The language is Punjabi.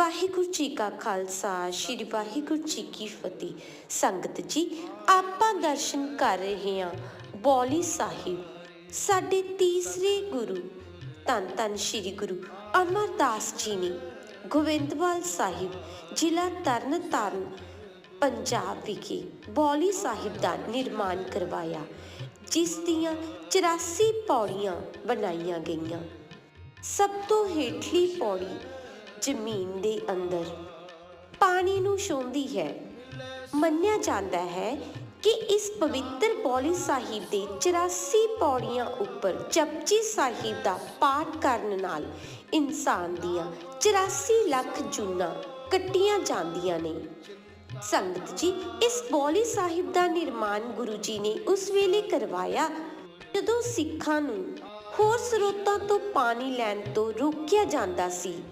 ਵਾਹਿਗੁਰੂ ਜੀ ਕਾ ਖਾਲਸਾ, ਸ੍ਰੀ ਵਾਹਿਗੁਰੂ ਜੀ ਕੀ ਫਤਿਹ। ਸੰਗਤ ਜੀ, ਆਪਾਂ ਦਰਸ਼ਨ ਕਰ ਰਹੇ ਹਾਂ ਬੌਲੀ ਸਾਹਿਬ, ਸਾਡੇ ਤੀਸਰੇ ਗੁਰੂ। ਧੰਨ ਧੰਨ ਸ੍ਰੀ ਗੁਰੂ ਅਮਰਦਾਸ ਜੀ ਨੇ ਗੋਬਿੰਦਵਾਲ ਸਾਹਿਬ, ਜ਼ਿਲ੍ਹਾ ਤਰਨਤਾਰਨ, ਪੰਜਾਬ ਵਿਖੇ ਬੌਲੀ ਸਾਹਿਬ ਦਾ ਨਿਰਮਾਣ ਕਰਵਾਇਆ, ਜਿਸ ਦੀਆਂ 84 ਪੌੜੀਆਂ ਬਣਾਈਆਂ ਗਈਆਂ। ਸਭ ਤੋਂ ਹੇਠਲੀ ਪੌੜੀ ਜ਼ਮੀਨ ਦੇ ਅੰਦਰ। ਪਾਣੀ ਨੂੰ ਛੋਂਦੀ ਹੈ। ਮੰਨਿਆ ਜਾਂਦਾ ਹੈ ਕਿ ਇਸ ਪਵਿੱਤਰ ਬੌਲੀ ਸਾਹਿਬ ਦੇ 84 ਪੌੜੀਆਂ ਉੱਪਰ ਜਪਜੀ ਸਾਹਿਬ ਦਾ ਪਾਠ ਕਰਨ ਨਾਲ ਇਨਸਾਨ ਦੀਆਂ 84 ਲੱਖ ਜੂਨਾਂ ਕੱਟੀਆਂ ਜਾਂਦੀਆਂ ਨੇ। ਸੰਗਤ ਜੀ, ਇਸ ਬੌਲੀ ਸਾਹਿਬ ਦਾ ਨਿਰਮਾਣ ਗੁਰੂ ਜੀ ਨੇ ਉਸ ਵੇਲੇ ਕਰਵਾਇਆ ਜਦੋਂ ਸਿੱਖਾਂ ਨੂੰ ਹੋਰ ਸਰੋਤਾਂ ਤੋਂ ਪਾਣੀ ਲੈਣ ਤੋਂ ਰੋਕਿਆ ਜਾਂਦਾ ਸੀ।